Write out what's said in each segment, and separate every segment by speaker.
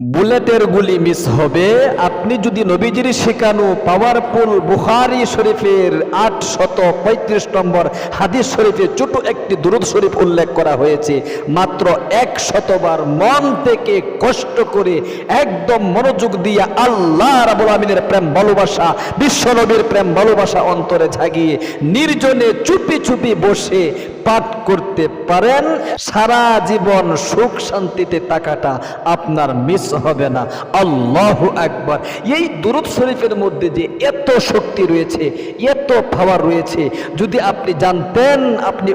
Speaker 1: বুলেটের গুলি মিস হবে। আপনি যদি নবীজির শেখানো পাওয়ারফুল বুখারি শরীফের আট শত পঁয়ত্রিশ নম্বর হাদিস শরীফে ছোট একটি দুরুদ শরীফ উল্লেখ করা হয়েছে। মাত্র এক শতবার মন থেকে কষ্ট করে একদম মনোযোগ দিয়ে আল্লাহ রাবুল আমিনের প্রেম ভালোবাসা বিশ্বনবীর প্রেম ভালোবাসা অন্তরে জাগিয়ে নির্জনে চুপি চুপি বসে পাঠ করতে পারেন। সারা জীবন সুখ শান্তিতে টাকাটা আপনার মিস হবে না। আল্লাহ একবার এই দুরুদ শরীফের মধ্যে যে এত শক্তি রয়েছে, এত পাওয়ার রয়েছে, যদি আপনি জানতেন, আপনি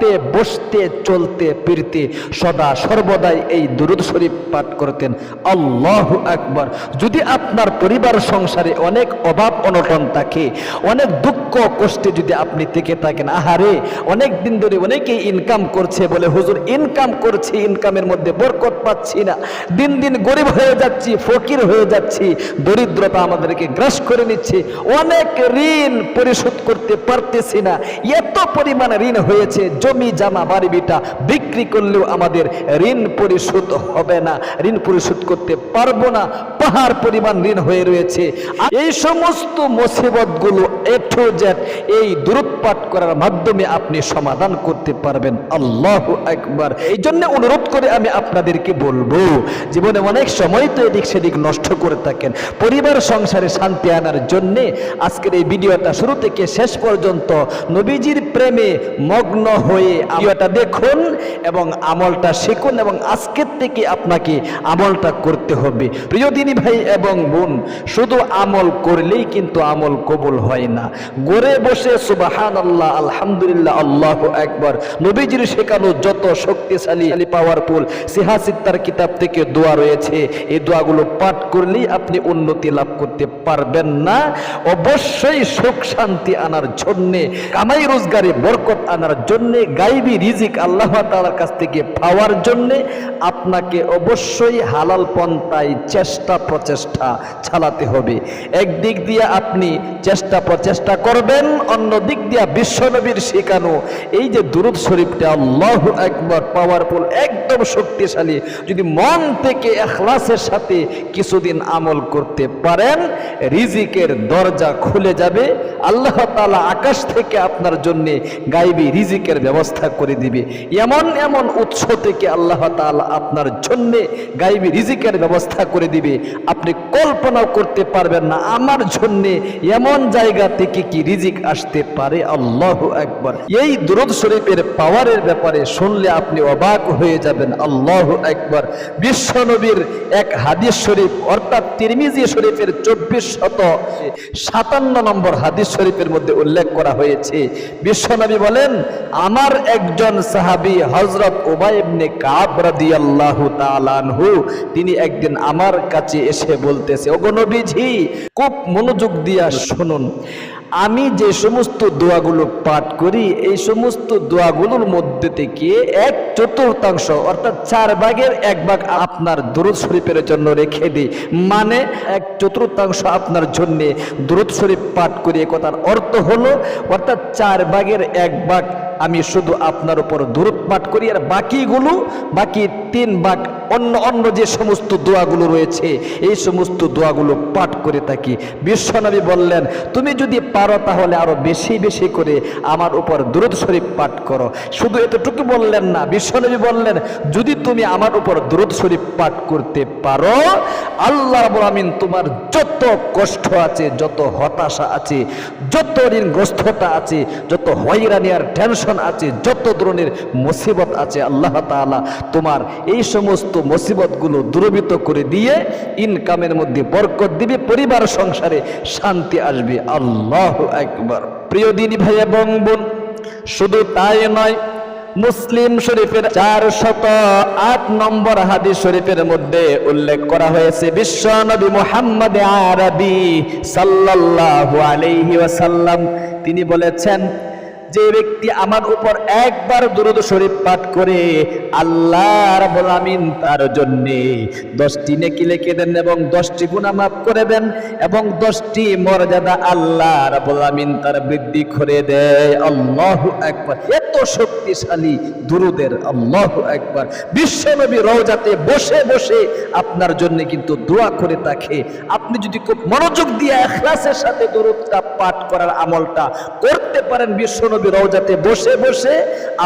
Speaker 1: উঠতে বসতে, চলতে, ফিরতে, সদা সর্বদাই এই দুরুদ শরীফ পাঠ করতেন। আল্লাহ একবার যদি আপনার পরিবার সংসারে অনেক অভাব অনটন থাকে, অনেক দুঃখ কষ্টে যদি আপনি থেকে থাকেন, আহারে, অনেক দিন ধরে অনেকেই ইনকাম করছে বলে, হুজুর ইনকাম করছি ইনকামের মধ্যে বরকত পাচ্ছি না। দিন দিন গরিব হয়ে যাচ্ছি, ফকির হয়ে যাচ্ছি, দরিদ্রতা আমাদেরকে গ্রাস করে নিচ্ছে। অনেক ঋণ পরিশোধ করতে পারতেছি না। এত পরিমাণ ঋণ হয়েছে জমি জামা বাড়ি বিটা বিক্রি করলেও আমাদের ঋণ পরিশোধ হবে না। ঋণ পরিশোধ করতে পারব না। পাহাড় পরিমাণ ঋণ হয়ে রয়েছে। এই সমস্ত মুসিবতগুলো এ টু এই দূরপাঠ করার মাধ্যমে আপনি সমাধান করতে পারবেন। আল্লাহ একবার এই জন্য অনুরোধ করে আমি আপনাদেরকে বলব, জীবনে অনেক সময় তো এদিক সেদিক নষ্ট করে থাকেন। পরিবার, সংসারে শান্তি আনার জন্যে আজকের এই ভিডিওটা শুরু থেকে শেষ পর্যন্ত নবীজির প্রেমে মগ্ন হয়ে ভিডিওটা দেখুন এবং আমলটা শিখুন এবং আজকের থেকে আপনাকে আমলটা করতে হবে। প্রিয় দিনী ভাই এবং বোন, শুধু আমল করলেই কিন্তু আমল কবুল হয় না। গড়ে বসে সুবাহান আল্লাহ আলহামদুলিল্লাহ, আল্লাহ একবার নবীজির শেখানো যত শক্তিশালী পাওয়ারফুল সিহাসিত্তার কিতাব থেকে দোয়া রয়েছে, এই দোয়াগুলো পাঠ করলেই আপনি উন্নতি লাভ করতে পারবেন না। অবশ্যই সুখ শান্তি আনার জন্যে কামাই রোজগারে বরকত আনার জন্যে, গাইবি রিজিক আল্লাহ তাআলার কাছ থেকে পাওয়ার জন্যে আপনাকে অবশ্যই হালাল পন্থায় চেষ্টা প্রচেষ্টা চালাতে হবে। একদিক দিয়ে আপনি চেষ্টা প্রচেষ্টা করবেন অন্য দিক দিয়ে বিশ্বনবীর শেখানো। এই যে দুরুদ শরীফটা আল্লাহ একবার পাওয়ারফুল একদম শক্তিশালী। যদি মন থেকে এখলাসের সাথে কিছুদিন আমল করতে পারেন, রিজিকের দরজা খুলে যাবে। আল্লাহ তালা আকাশ থেকে আপনার জন্য গাইবি, রিজিকের ব্যবস্থা করে দিবে। এমন এমন উৎস থেকে আল্লাহ তাআলা আপনার জন্য গাইবি, রিজিকের ব্যবস্থা করে দিবে। আপনি কল্পনাও করতে পারবেন না, আমার জন্য এমন জায়গা থেকে কি রিজিক আসতে পারে? আল্লাহ একবার এই দুরুদ শরীফের পাওয়ারের ব্যাপারে শুনলে আপনি অবাক হয়ে যাবেন। আল্লাহ একবার বিশ্বনবীর এক হাদিস শরীফ, অর্থাৎ তিরমিজি শরীফের চব্বিশ শত সাতান্ন নম্বর হাদিস শরীফের মধ্যে উল্লেখ করা হয়েছে বিশ্বনবী বলেন, আমার একজন সাহাবি হজরত ওবায়বনে কাবরাদি আল্লাহ তালানহু তিনি একদিন আমার কাছে এসে বলতেছে, ওগো নবীজি, খুব মনোযোগ দিয়া শুনুন। আমি যে সমস্ত দোয়াগুলো পাঠ করি, এই সমস্ত দোয়াগুলোর মধ্যে থেকে এক চতুর্থাংশ, অর্থাৎ চার ভাগের এক ভাগ আপনার দুরুদ শরীফের জন্য রেখে দিই। মানে এক চতুর্থাংশ আপনার জন্যে দুরুদ শরীফ পাঠ করি কথার অর্থ হলো, অর্থাৎ চার ভাগের এক ভাগ আমি শুধু আপনার উপর দূরত পাঠ করি, আর বাকিগুলো, বাকি তিন ভাগ অন্য অন্য যে সমস্ত দোয়াগুলো রয়েছে, এই সমস্ত দোয়াগুলো পাঠ করে থাকি। বিশ্বনবী বললেন, তুমি যদি পারো তাহলে আরও বেশি বেশি করে আমার উপর দুরুদ শরীফ পাঠ করো। শুধু এতটুকু বললেন না বিশ্বনবী বললেন, যদি তুমি আমার উপর দুরুদ শরীফ পাঠ করতে পারো, আল্লাহ আমিন তোমার যত কষ্ট আছে, যত হতাশা আছে, যত ঋণগ্রস্ততা আছে, যত হয়রানি আর টেনশন আছে, যত ধরনের মুসিবত আছে, আল্লাহ তোমার এই সমস্ত মুসিবতগুলো দূরীভূত করে দিয়ে ইনকামের মধ্যে বরকত দিবে, পরিবার সংসারে শান্তি আসবে। আল্লাহ একবার প্রিয় দিনী ভাই এবং বোন, শুধু তাই নয়, মুসলিম শরীফের চার শত আট নম্বর হাদিস শরীফের মধ্যে উল্লেখ করা হয়েছে, বিশ্ব নবী মোহাম্মদ আরবি সাল্লাল্লাহু আলাইহি ওয়াসাল্লাম, তিনি বলেছেন যে ব্যক্তি আমার উপর একবার দুরুদ শরীফ পাঠ করে, আল্লাহ রাব্বুল আমিন তার জন্য দশটি নেকি লিখে দেন এবং দশটি গুনাহ মাফ করে দেন এবং দশটি মর্যাদা আল্লাহ রাব্বুল আমিন তার বৃদ্ধি করে দেয়। আল্লাহু আকবার। এত শক্তিশালী দুরুদের আল্লাহু আকবার। বিশ্বনবী রওজাতে বসে বসে আপনার জন্য কিন্তু দোয়া করে থাকে আপনি যদি খুব মনোযোগ দিয়ে এখলাসের সাথে দুরুদটা পাঠ করার আমলটা করতে পারেন, বিশ্বনবী রওজাতে বসে বসে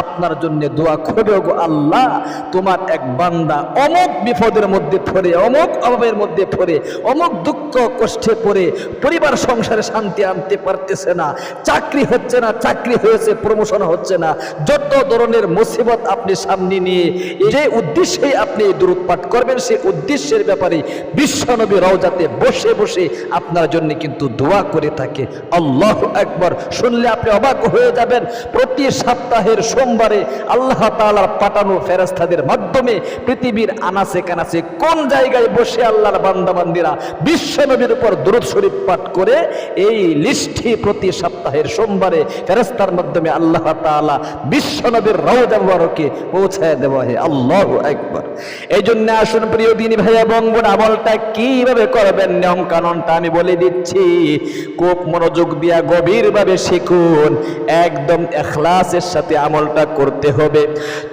Speaker 1: আপনার জন্য দোয়া করবে গো আল্লাহ, তোমার এক বান্দা অমুক বিপদের মধ্যে পড়ে, অমুক অভাবের মধ্যে পড়ে, অমুক দুঃখ কষ্টে পড়ে, পরিবার সংসারে শান্তি আনতে পারতেছে না, চাকরি হচ্ছে না, চাকরি হয়েছে প্রমোশন হচ্ছে না, যত ধরনের মুসিবত আপনি সামনে নিয়ে যে উদ্দেশ্যে আপনি এই দূরত পাঠ করবেন, সেই উদ্দেশ্যের ব্যাপারে বিশ্বনবী রওজাতে বসে বসে আপনার জন্য কিন্তু দোয়া করে থাকে। আল্লাহ একবার শুনলে আপনি অবাক হয়ে যাবেন। প্রতি সপ্তাহের সোমবারে আল্লাহ তাআলার পাঠানো ফেরেস্তাদের মাধ্যমে পৃথিবীর আনাসে কানাসে কোন জায়গায় বসে আল্লাহর বান্দাবান্দিরা বিশ্বনবীর উপর দুরুদ শরীফ পাঠ করে এই লিস্টটি প্রতি সপ্তাহের সোমবারে ফেরেস্তার মাধ্যমে আল্লাহ তাআলা বিশ্বনবীর রওজা মুবারকে পৌঁছায় দেওয়া হয় আল্লাহ একবার এই জন্য আসুন প্রিয় দিনী ভাই এবং বোন, আমলটা কীভাবে করবেন? নিয়ম কানুনটা আমি বলে দিচ্ছি। খুব মনোযোগ দিয়া গভীরভাবে শিখুন। একদম এখলাসের সাথে আমলটা করতে হবে।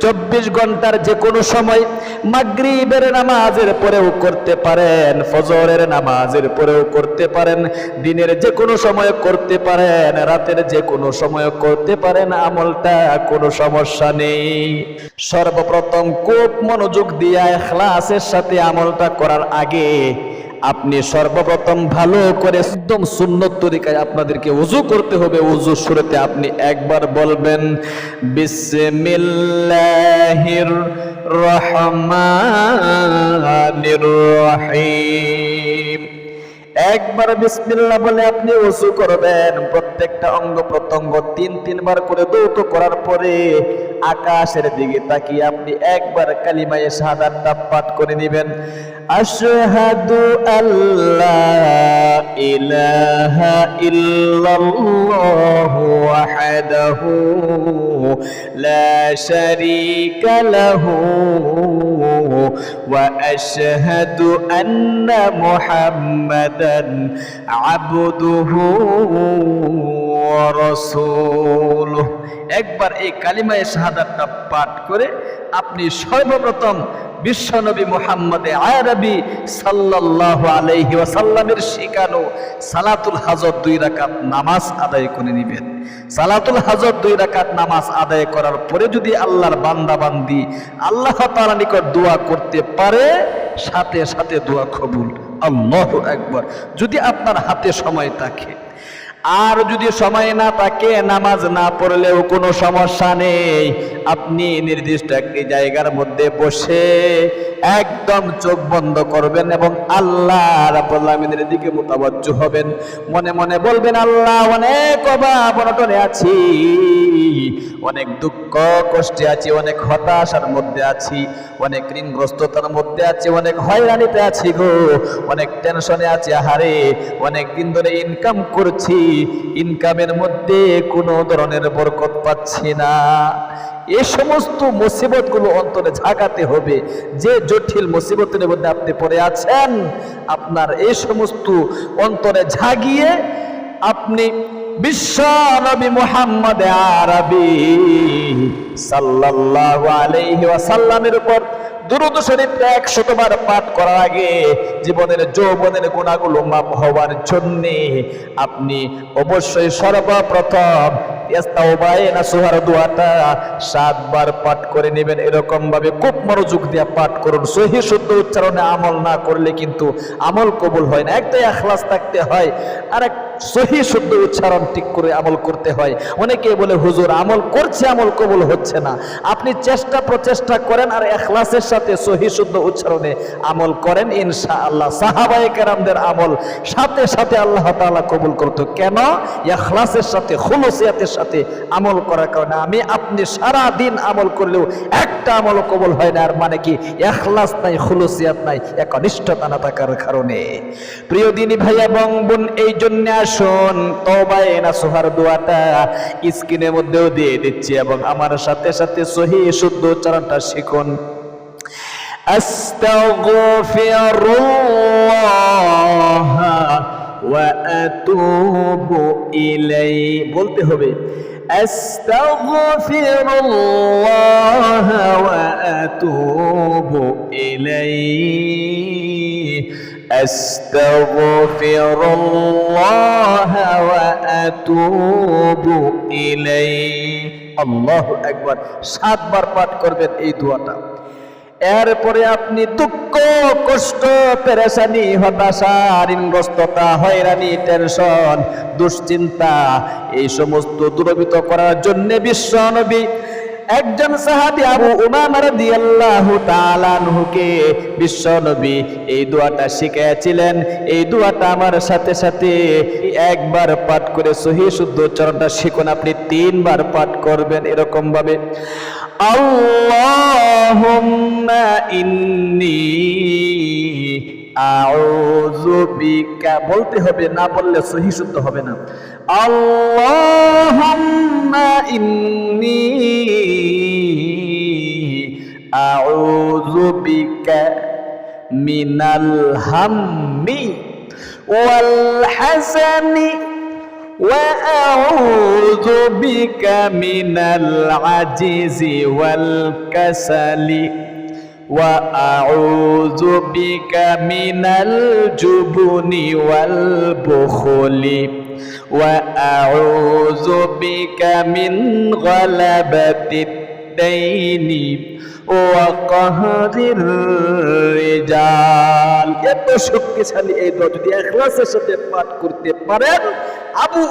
Speaker 1: চব্বিশ ঘণ্টার যে কোনো সময় মাগরিবের নামাজের পরেও করতে পারেন, ফজরের নামাজের পরেও করতে পারেন, দিনের যে কোনো সময় করতে পারেন, রাতের যে কোনো সময় করতে পারেন, আমলটা কোনো সমস্যা নেই। সর্বপ্রথম খুব মনোযোগ দিয়া এখলাসের সাথে আমলটা করার আগে আপনি সর্বপ্রথম ভালো করে একদম সুন্নত তরিকায় আপনাদেরকে উজু করতে হবে। উজু শুরুতে আপনি একবার বলবেন, বিসমিল্লাহির রহিম। একবার বিসমিল্লাহ বলে আপনি উজু করবেন। প্রত্যেকটা অঙ্গ প্রত্যঙ্গ তিন, তিনবার করে দৌত করার পরে আকাশের দিকে তাকিয়ে আপনি একবার কালিমায়ে শাহাদাতটা পাঠ করে নেবেন। আশহাদু আল্লাহ ইলাহা ইল্লাল্লাহু ওয়াহদাহু লা শারীকা লাহু ওয়া আশহাদু আন্না মুহাম্মাদান আবদুহু ওয়া রাসূলুহু। একবার এই কালিমায় শাহাদাতটা পাঠ করে আপনি সর্বপ্রথম বিশ্বনবী মুহাম্মদে আরবি সাল্লাল্লাহু আলাইহি ওয়াসাল্লামের শিখানো সালাতুল হাজর দুই রাকাত নামাজ আদায় করে নেবেন। সালাতুল হাজর দুই রাকাত নামাজ আদায় করার পরে যদি আল্লাহর বান্দা বান্দি আল্লাহ তাআলা নিকট দোয়া করতে পারে, সাথে সাথে দোয়া কবুল। আল্লাহু একবার যদি আপনার হাতে সময় থাকে আর যদি সময় না থাকে, নামাজ না পড়লেও কোনো সমস্যা নেই। আপনি নির্দিষ্ট একটি জায়গার মধ্যে বসে একদম চোখ বন্ধ করবেন এবং আল্লাহ আলামিনের দিকে মোতাবজ্জ হবেন। মনে মনে বলবেন, আল্লাহ, অনেক অভাব, অনটনে আছি। অনেক দুঃখ, কষ্টে আছি, অনেক হতাশার মধ্যে আছি। অনেক ঋণগ্রস্ততার মধ্যে আছি, অনেক হয়রানিতে আছি গো। অনেক টেনশনে আছি, আহারে। অনেক দিন ধরে ইনকাম করছি। ইনকামের মধ্যে কোনো ধরনের বরকত পাচ্ছি না। এ সমস্ত মুসিবতগুলো অন্তরে ঝাঁকাতে হবে। যে জটিল মুসিবতের মধ্যে আপনি পড়ে আছেন, আপনার এই সমস্ত অন্তরে ঝাগিয়ে আপনি বিশ্ব নবী মুহাম্মদ আরবি সাল্লাল্লাহু আলাইহি ওয়াসাল্লামের উপর দুরুদ শরীফ একশতবার পাঠ করার আগে জীবনের যৌবনের গুণাগুলো মাপ হওয়ার জন্যে আপনি অবশ্যই সর্বপ্রথম সাতবার পাঠ করে নেবেন এরকম ভাবে খুব মনোযোগ দিয়ে পাঠ করুন। সহি শুদ্ধ উচ্চারণে আমল না করলে কিন্তু আমল কবুল হয় না। একটাই আখলাস থাকতে হয়। আর এক সহি শুদ্ধ উচ্চারণ ঠিক করে আমল করতে হয়। অনেকে বলে, হুজুর, আমল করছে, আমল কবুল হচ্ছে না। আপনি চেষ্টা প্রচেষ্টা করেন আর এখলাসের সাথে সহি শুদ্ধ উচ্চারণে আমল করেন। ইনশা আল্লাহ সাহাবায়ে কেরামদের আমল সাথে সাথে আল্লাহ তাআলা কবুল করতো। কেন? এখলাসের সাথে, খুলুসিয়াতের সাথে সাথে আমল করার কারণে আমি আপনি সারা দিন আমল করলেও একটা আমল কবল হয় না আর মানে কি এখলাস নাই খুলুসিয়াত নাই একনিষ্ঠতা না থাকার কারণে প্রিয় দিনী ভাই এবং বোন এই জন্য আসুন তবায় না সোহার দোয়াটা স্ক্রিনের মধ্যেও দিয়ে দিচ্ছি এবং আমার সাথে সাথে সহি শুদ্ধ উচ্চারণটা শিখুন أستغفر الله وأتوب إليه বলতে হবে أستغفر الله وأتوب إليه أستغفر الله وأتوب إليه الله أكبر সাতবার পাঠ করবেন এই দোয়াটা এরপরে আপনি দুঃখ, কষ্ট, পেরেশানি হতাশা ঋণগ্রস্ততা হয়রানি, টেনশন, দুশ্চিন্তা, এই সমস্ত দূরবিত করার জন্যে বিশ্ব নবী একজন সাহাবী আবু উমামা রাদিয়াল্লাহু তাআলা আনহুকে বিশ্ব নবী এই দোয়াটা শিখিয়েছিলেন। এই দোয়াটা আমার সাথে সাথে একবার পাঠ করে সহি শুদ্ধ উচ্চারণটা শিখুন। আপনি তিনবার পাঠ করবেন এরকম ভাবে আল্লাহুম্মা ইন্নী আউযু বিকা বলতে হবে না বললে সহি শুদ্ধ হবে না আল্লাহুম্মা ইন্নী আউযু বিকা মিনাল হাম্মি ওয়াল হাসানি وأعوذ بك من العجز والكسل وأعوذ بك من الجبن والبخل وأعوذ بك من غلبة الدين وقهر الرجال এত শক্তিশালী এই দোয়া যদি এখলাসের সাথে পাঠ করতে পারেন আবু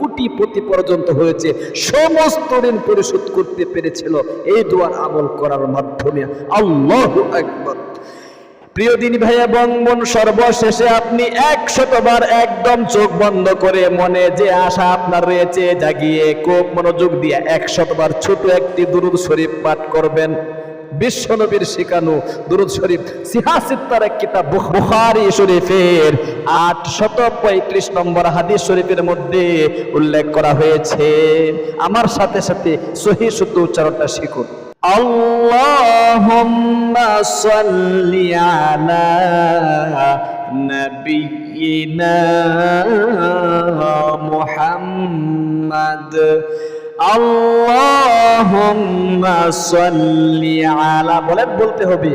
Speaker 1: কোটিপতি পর্যন্ত হয়েছে, সমস্ত ঋণ পরিশোধ করতে পেরেছিল। এই দোয়ার আমল করার মাধ্যমে আল্লাহু আকবার। প্রিয় দিন ভাই এবং বোন সর্বশেষে আপনি একশতবার একদম চোখ বন্ধ করে মনে যে আশা আপনার রয়েছে, জাগিয়ে খুব মনোযোগ দিয়ে একশতবার ছোট একটি দুরুদ শরীফ পাঠ করবেন। বিশ্বনবীর শিখানো দুরুদ শরীফ সিহাসিত্তার এক কিতাব বুখারি শরীফের আট শত পঁয়ত্রিশ নম্বর হাদিস শরীফের মধ্যে উল্লেখ করা হয়েছে। আমার সাথে সাথে সহি শুদ্ধ উচ্চারণটা শিখুন। আল্লাহুম্মা সাল্লি আলা নবিয়িনা মুহাম্মদ। اللهم صل على বলেন বলতে হবে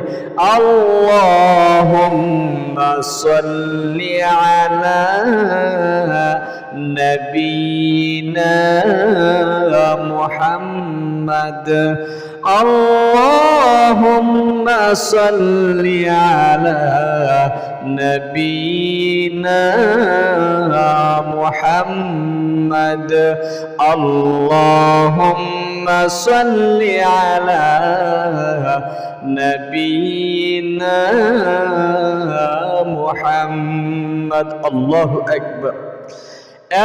Speaker 1: اللهم صل على نبينا محمد اللهم صل على نبينا محمد. اللهم صل على نبينا محمد. الله أكبر.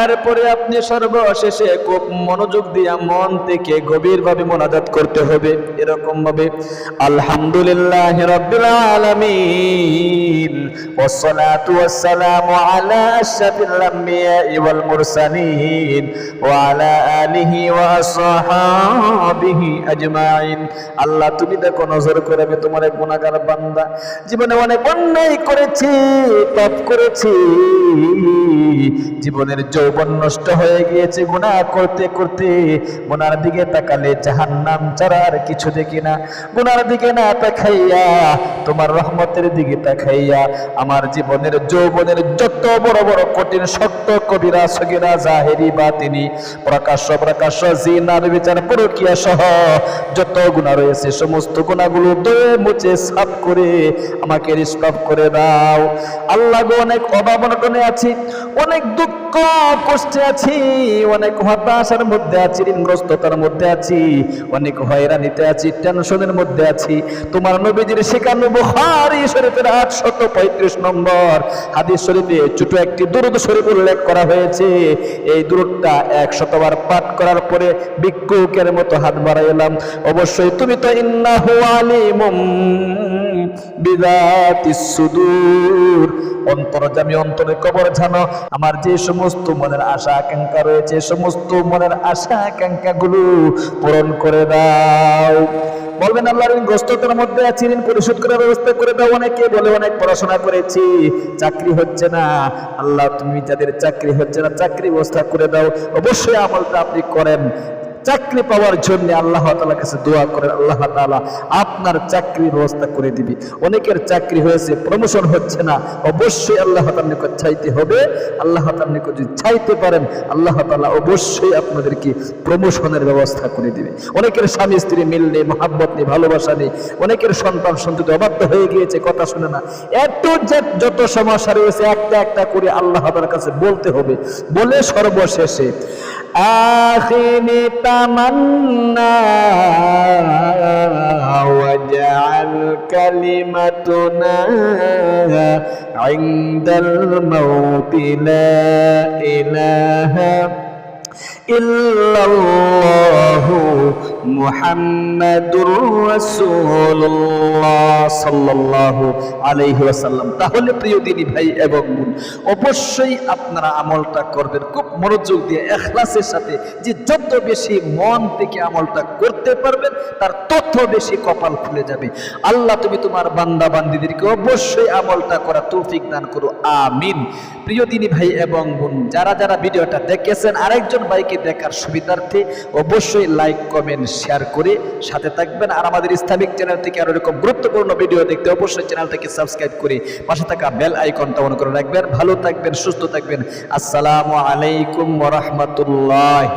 Speaker 1: এরপরে আপনি সর্বশেষে খুব মনোযোগ দিয়া মন থেকে গভীরভাবে মোনাজাত করতে হবে এরকম ভাবে আলহামদুলিল্লাহ রাব্বিল আলামিন আজমাইন। আল্লাহ, তুমি দেখো, নজর করে আমি তোমার গুনাহগার বান্দা। জীবনে অনেক অন্যায় করেছি, পাপ করেছি। জীবনের যৌবন নষ্ট হয়ে গিয়েছে, গুনাহ করতে করতে গুনার দিকে তাকালে জাহান্নাম ছাড়া আর কিছু দেখি না। গুনার দিকে না তাকাইয়া, তোমার রহমতের দিকে তাকাইয়া, আমার জীবনের যৌবনের যত বড় বড় কঠিন শক্ত কবিরা সগিরা, জাহেরি বা তিনি প্রকাশ্য প্রকাশ্য জিনার বিচার, পরকিয়া সহ যত গুণা রয়েছে, সমস্ত গুণাগুলো দয়ে মুছে, সাফ করে আমাকে রিস্টপ করে দাও। আল্লাহ অনেক অভাব অনটনে আছি, অনেক দুঃখ কষ্টে আছি, অনেক হতাশার মধ্যে আছি, ঋণগ্রস্ততার মধ্যে আছি, অনেক হয়রানিতে আছি টেনশনের মধ্যে আছি। তোমার নবীজির শেখানো বুখারী শরীফের আটশত পঁয়ত্রিশ নম্বর হাদিস শরীফে ছোট একটি দুরুদ শরীফ উল্লেখ করা হয়েছে। এই দুরুদটা একশতবার পাঠ করার পরে ভিক্ষুকের মতো হাত বাড়াইলাম অবশ্যই তুমি তো ইন্নাহু আলিমুম বিদাতিস সুদূর। অন্তরজামি অন্তরে কবর জানো, আমার যে সমস্ত মনের আশা আকাঙ্ক্ষা রয়েছে, সমস্ত মনের আশা আকাঙ্ক্ষা গুলো পূরণ করে দাও। বলবেন, আল্লাহর ঋণ গ্রস্ততার মধ্যে আছি, ঋণ পরিশোধ করার ব্যবস্থা করে দাও অনেকে, বলে অনেক পড়াশোনা করেছি, চাকরি হচ্ছে না। আল্লাহ, তুমি যাদের চাকরি হচ্ছে না, চাকরি ব্যবস্থা করে দাও। অবশ্যই আমলটা আপনি করেন। চাকরি পাওয়ার জন্য আল্লাহ তাআলার কাছে দোয়া করেন, আল্লাহ তাআলা আপনার চাকরির ব্যবস্থা করে দিবি। অনেকের চাকরি হয়েছে প্রমোশন হচ্ছে না। অবশ্যই আল্লাহ তাআলার নিকট চাইতে হবে। আল্লাহ তাআলার নিকট যদি চাইতে পারেন, আল্লাহ তালা অবশ্যই আপনাদেরকে প্রমোশনের ব্যবস্থা করে দিবে। অনেকের স্বামী, স্ত্রী মিল নেই, মহাব্বত নেই, ভালোবাসা নেই। অনেকের সন্তান সন্ততি অবাধ্য হয়ে গিয়েছে, কথা শুনে না। এত যত সমস্যা রয়েছে, একটা একটা করে আল্লাহ তাআলার কাছে বলতে হবে। বলে সর্বশেষে آخر تمنى واجعل كلمتنا عند الموت لا إله إلا الله মুহাম্মাদুর রাসূলুল্লাহ সাল্লাল্লাহু আলাইহি ওয়াসাল্লাম। তাহলে প্রিয় দিনী ভাই এবং বোন, অবশ্যই আপনারা আমলটা করবেন। খুব মনোযোগ দিয়ে ইখলাসের সাথে যে যত বেশি মন থেকে আমলটা করতে পারবেন, তার তত বেশি কপাল খুলে যাবে। আল্লাহ তুমি তোমার বান্দা বান্দিদেরকে অবশ্যই আমলটা করা তৌফিক দান করো। আমিন। প্রিয় দিনী ভাই এবং বোন, যারা যারা ভিডিওটা দেখেছেন, আরেকজন ভাইকে দেখার সুবিধার্থে অবশ্যই লাইক, কমেন্ট শেয়ার করে সাথে থাকবেন। আর আমাদের ইসলামিক চ্যানেল থেকে আরও এরকম গুরুত্বপূর্ণ ভিডিও দেখতে অবশ্যই চ্যানেলটাকে সাবস্ক্রাইব করে পাশে থাকা বেল আইকনটা অন করে রাখবেন। ভালো থাকবেন, সুস্থ থাকবেন। আসসালামু আলাইকুম রহমতুল্লাহ